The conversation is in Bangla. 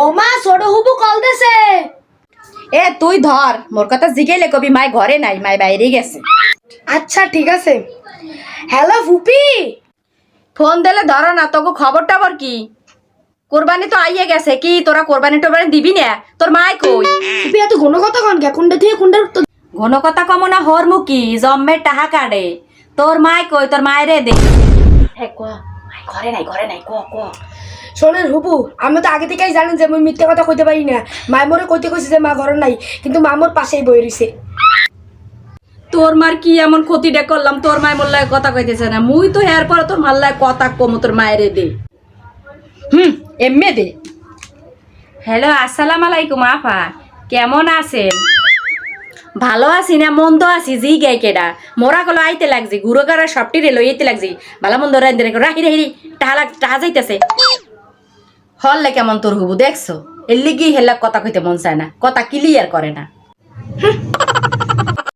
ও মা ছোট হুবু কল দেছে এ তুই ধর মোর কথা জিগাইলে কবি মাই ঘরে নাই মাই বাইরে গেছে। আচ্ছা ঠিক আছে। হ্যালো ফুপি। ফোন দিলে ধরো না তোকে খবর টবর কি? কোরবানি তো আইয়ে গেছে কি? তোরা কোরবানি টোরবানি দিবি না? তোর মাই কই? ফুপি এত ঘন কথা কন কে? কোনটা কোনটার উত্তর ঘন কথা কম না হর মুকি জম্মের টাহা কাটে তোর মাই কই? তোর মায়েরে দে। হ্যাঁ ক মাই ঘরে নাই ঘরে নাই ক ক শোনেন হুপু আমি তো আগে থেকেই জানেন যে আমি মিথ্যে কথা কইতে পারি না। মায় মোরে কইতে কইছে যে মা ঘরে নাই কিন্তু মা মোর পাশেই বই রইছে তোর মার কি এমন ক্ষতিটা করলাম তোর মায় মোল্লায় কথা কইতেছে না। মুই তো এর পরে তোর মাল্লায় কথা কম তোর মায়েরে দে। হুম এমনি দে। হ্যালো আসসালাম আলাইকুম আফা। কেমন আছেন? ভালো আছি না, মন্দ আছি, জি গাই কেডা? মোরা কলো আইতে লাগছি গুড়ো গাড়া সবটি রে লইতে লাগছি। ভালো মন্দ রাইতে রেখো রাহি রাহি টাহা লাগ টাহা যাইতেছে। হল্লে কেমন তোর হবু, দেখছ? এর লিগি হেলা কথা কইতে মন চায় না, কথা ক্লিয়ার করে না।